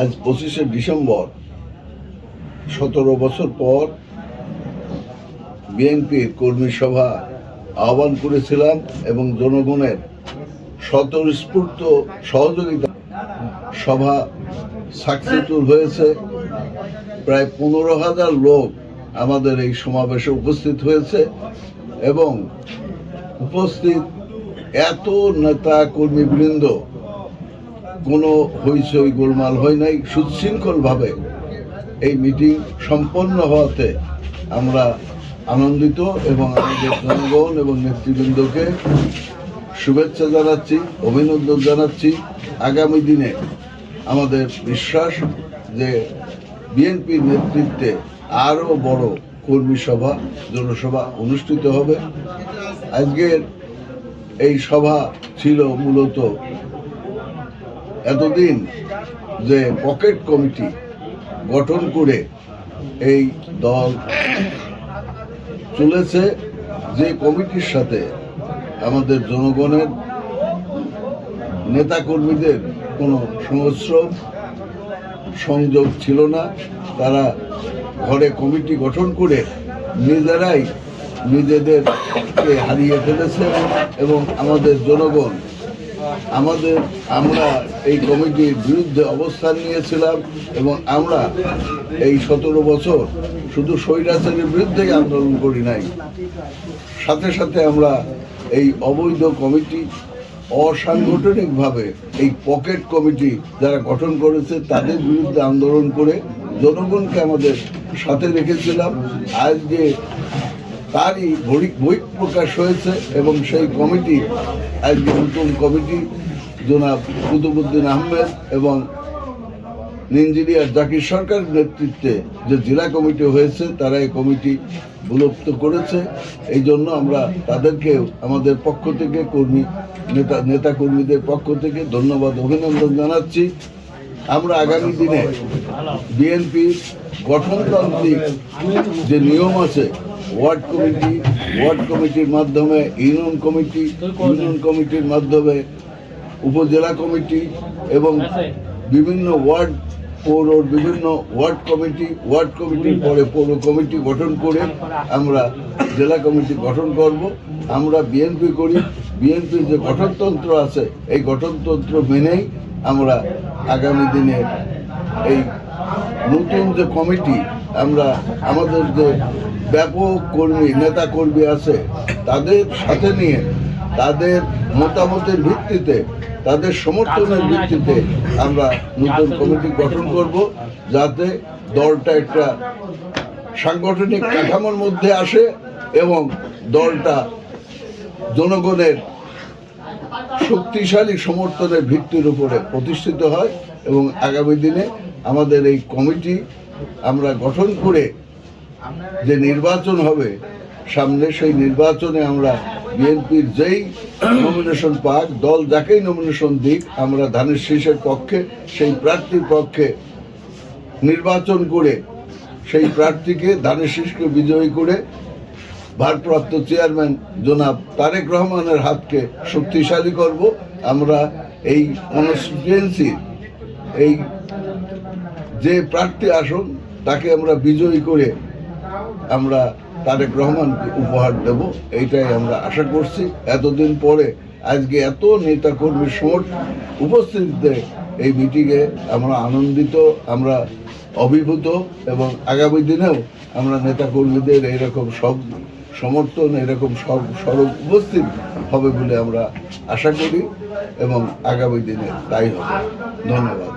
আজ পঁচিশে ডিসেম্বর, সতেরো বছর পর বিএনপির কর্মী সভা আহ্বান করেছিলাম এবং জনগণের স্বতঃস্ফূর্ত সহযোগিতা সভা সাকসেসফুল হয়েছে। প্রায় পনেরো হাজার লোক আমাদের এই সমাবেশে উপস্থিত হয়েছে এবং উপস্থিত এত নেতা কর্মীবৃন্দ কোনো হইচই গোলমাল হয় নাই, সুশৃঙ্খলভাবে এই মিটিং সম্পন্ন হওয়াতে আমরা আনন্দিত এবং আমাদের জনগণ এবং নেতৃবৃন্দকে শুভেচ্ছা জানাচ্ছি, অভিনন্দন জানাচ্ছি। আগামী দিনে আমাদের বিশ্বাস যে বিএনপির নেতৃত্বে আরও বড় কর্মী সভা, জনসভা অনুষ্ঠিত হবে। আজকের এই সভা ছিল মূলত এতদিন যে পকেট কমিটি গঠন করে এই দল চলেছে, যে কমিটির সাথে আমাদের জনগণের নেতাকর্মীদের কোনো সংস্র সংযোগ ছিল না। তারা ঘরে কমিটি গঠন করে নিজেরাই নিজেদেরকে হারিয়ে ফেলেছে এবং আমাদের জনগণ আমাদের, আমরা এই কমিটির বিরুদ্ধে অবস্থান নিয়েছিলাম এবং আমরা এই সতেরো বছর শুধু স্বৈরাচারের বিরুদ্ধেই আন্দোলন করি নাই। সাথে সাথে আমরা এই অবৈধ কমিটি অসাংগঠনিকভাবে এই পকেট কমিটি যারা গঠন করেছে তাদের বিরুদ্ধে আন্দোলন করে জনগণকে আমাদের সাথে রেখেছিলাম। আজকে তারই বই- প্রকাশ হয়েছে এবং সেই কমিটি আজকে নতুন কমিটি, জনাব কুতুবুদ্দিন আহমেদ এবং ইঞ্জিনিয়ার জাকির সরকার নেতৃত্বে যে জেলা কমিটি হয়েছে, তারা এই কমিটি বিলুপ্ত করেছে। এই জন্য আমরা তাদেরকে, আমাদের পক্ষ থেকে কর্মী, নেতা নেতা কর্মীদের পক্ষ থেকে ধন্যবাদ, অভিনন্দন জানাচ্ছি। আমরা আগামী দিনে বিএনপির গঠনতান্ত্রিক যে নিয়ম আছে ওয়ার্ড কমিটি, ওয়ার্ড কমিটির মাধ্যমে ইউনিয়ন কমিটি, ইউনিয়ন কমিটির মাধ্যমে উপজেলা কমিটি এবং বিভিন্ন ওয়ার্ড পৌরর বিভিন্ন ওয়ার্ড কমিটি, ওয়ার্ড কমিটির পরে পৌর কমিটি গঠন করে আমরা জেলা কমিটি গঠন করব। আমরা বিএনপি করি। বিএনপির যে গঠনতন্ত্র আছে, এই গঠনতন্ত্র মেনেই আমরা আগামী দিনে এই নতুন যে কমিটি, আমরা আমাদের যে ব্যাপক কর্মী নেতা কর্মী আছে। তাদের সাথে নিয়ে, তাদের মতামতের ভিত্তিতে, তাদের সমর্থনের ভিত্তিতে আমরা নতুন কমিটি গঠন করব, যাতে দলটা একটা সাংগঠনিক কাঠামোর মধ্যে আসে এবং দলটা জনগণের শক্তিশালী সমর্থনের ভিত্তির উপরে প্রতিষ্ঠিত হয় এবং আগামী দিনে আমাদের এই কমিটি আমরা গঠন করে যে নির্বাচন হবে, সামনে সেই নির্বাচনে আমরা বিএনপির যেই নমিনেশন পাক, দল যাকেই নমিনেশন দিক, আমরা ধানের শীষের পক্ষে, সেই প্রার্থীর পক্ষে নির্বাচন করে, সেই প্রার্থীকে ধানের শীষকে বিজয়ী করে ভারপ্রাপ্ত চেয়ারম্যান জনাব তারেক রহমানের হাতকে শক্তিশালী করব। আমরা এই কনস্টিটুয়েন্সির এই যে প্রার্থী আসন, তাকে আমরা বিজয়ী করে আমরা তারেক রহমানকে উপহার দেব, এইটাই আমরা আশা করছি। এতদিন পরে আজকে এত নেতা কর্মীর সমর্থ উপস্থিতিতে এই মিটিংয়ে আমরা আনন্দিত, আমরা অভিভূত এবং আগামী দিনেও আমরা নেতা কর্মীদের এইরকম সব সমর্থন এরকম সব সড়ক উপস্থিত হবে বলে আমরা আশা করি এবং আগামী দিনে তাই হবে। ধন্যবাদ।